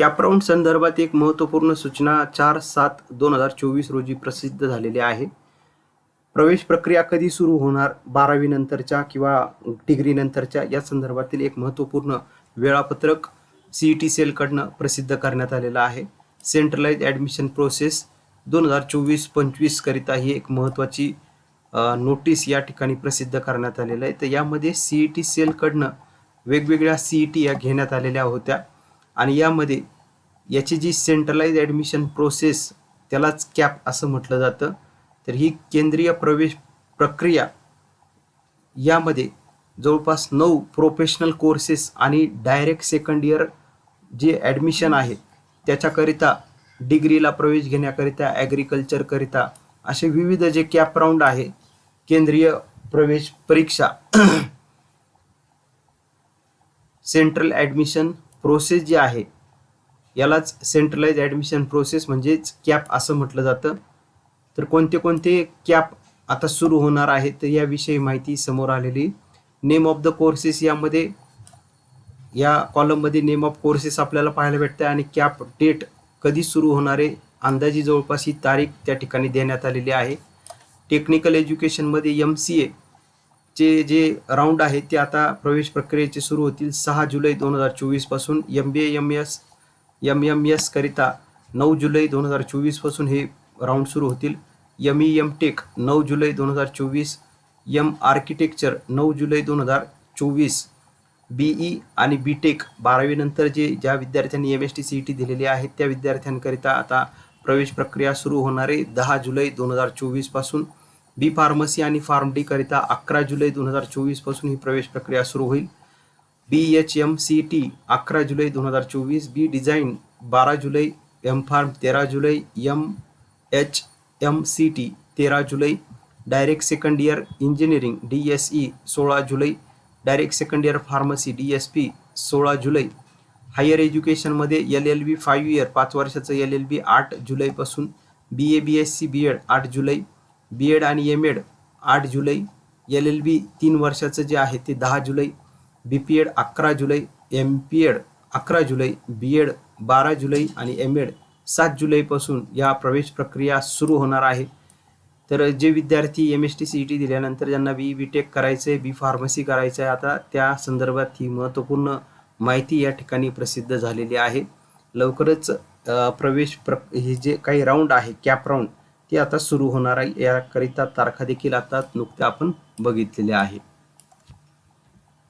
कॅपराऊंड संदर्भात एक महत्त्वपूर्ण सूचना चार सात दोन हजार चोवीस रोजी प्रसिद्ध झालेली आहे. प्रवेश प्रक्रिया कधी सुरू होणार? बारावी नंतरच्या किंवा डिग्री नंतरच्या या संदर्भातील एक महत्त्वपूर्ण वेळापत्रक सी ई टी सेलकडनं प्रसिद्ध करण्यात आलेलं आहे. सेंट्रलाइज ॲडमिशन प्रोसेस दोन हजार चोवीस पंचवीसकरिता ही एक महत्त्वाची नोटीस या ठिकाणी प्रसिद्ध करण्यात आलेलं आहे. तर यामध्ये सी ई टी सेलकडनं वेगवेगळ्या सी ई टी या घेण्यात आलेल्या होत्या. आणि यामध्ये याची जी सेंट्रलाइज ॲडमिशन प्रोसेस त्यालाच कॅप असं म्हटलं जातं. तर ही केंद्रीय प्रवेश प्रक्रिया यामध्ये जवळपास नऊ प्रोफेशनल कोर्सेस आणि डायरेक्ट सेकंड इयर जे ॲडमिशन आहे त्याच्याकरिता डिग्रीला प्रवेश घेण्याकरिता ॲग्रिकल्चरकरिता असे विविध जे कॅप राऊंड आहे केंद्रीय प्रवेश परीक्षा सेंट्रल ॲडमिशन प्रोसेस जी आहे यालाच सेंट्रलाइज ॲडमिशन प्रोसेस म्हणजेच कॅप असं म्हटलं जातं. तर कोणते कोणते कॅप आता सुरू होणार आहे तर याविषयी माहिती समोर आलेली. नेम ऑफ द कोर्सेस यामध्ये या कॉलममध्ये नेम ऑफ कोर्सेस आपल्याला पाहायला भेटते आणि कॅप डेट कधी सुरू होणारे अंदाजी जवळपास ही तारीख त्या ठिकाणी देण्यात आलेली आहे. टेक्निकल एज्युकेशनमध्ये एम सी ए चे जे राऊंड आहे ते आता प्रवेश प्रक्रियेचे सुरू होतील. सहा जुलै दोन हजार चोवीसपासून M B M S M M S करिता नऊ जुलै दोन हजार चोवीसपासून हे राऊंड सुरू होतील. एम ई एम टेक नऊ जुलै दोन हजार चोवीस. एम आर्किटेक्चर नऊ जुलै दोन हजार चोवीस. बी ई आणि बी टेक बारावीनंतर जे ज्या विद्यार्थ्यांनी M S T C E T दिलेली आहे त्या विद्यार्थ्यांकरिता आता प्रवेश प्रक्रिया सुरू होणारे दहा जुलै दोन हजार चोवीसपासून बी फार्मसी आणि फार्म डी करिता अकरा जुलै दोन हजार चोवीसपासून ही प्रवेश प्रक्रिया सुरू होईल. B H M C T अकरा जुलै दोन हजार चोवीस बी डिझाईन बारा जुलै एम फार्म तेरा जुलै M H M C T तेरा जुलै direct second year engineering D S E सोळा जुलै direct second year pharmacy D S P सोळा जुलै. हायर एज्युकेशनमध्ये L L B five year पाच वर्षाचं एल एल बी आठ जुलैपासून B A B S C B ed आठ जुलै बी एड आणि एम एड आठ जुलै एल एल बी तीन वर्षाचं जे आहे ते दहा जुलै बी पी एड अकरा जुलै एम पी एड अकरा जुलै बी एड बारा जुलै आणि एम एड सात जुलैपासून या प्रवेश प्रक्रिया सुरू होणार आहे. तर जे विद्यार्थी M S T C E T दिल्यानंतर ज्यांना बी बी टेक करायचं आहे बी फार्मसी करायचं आहे आता त्या संदर्भात ही महत्त्वपूर्ण माहिती या ठिकाणी प्रसिद्ध झालेली आहे. लवकरच प्रवेश प्र हे जे काही राऊंड आहे कॅप राऊंड ते आता सुरू होणार आहे. याकरिता तारखा देखील आता नुकत्या आपण बघितलेल्या आहे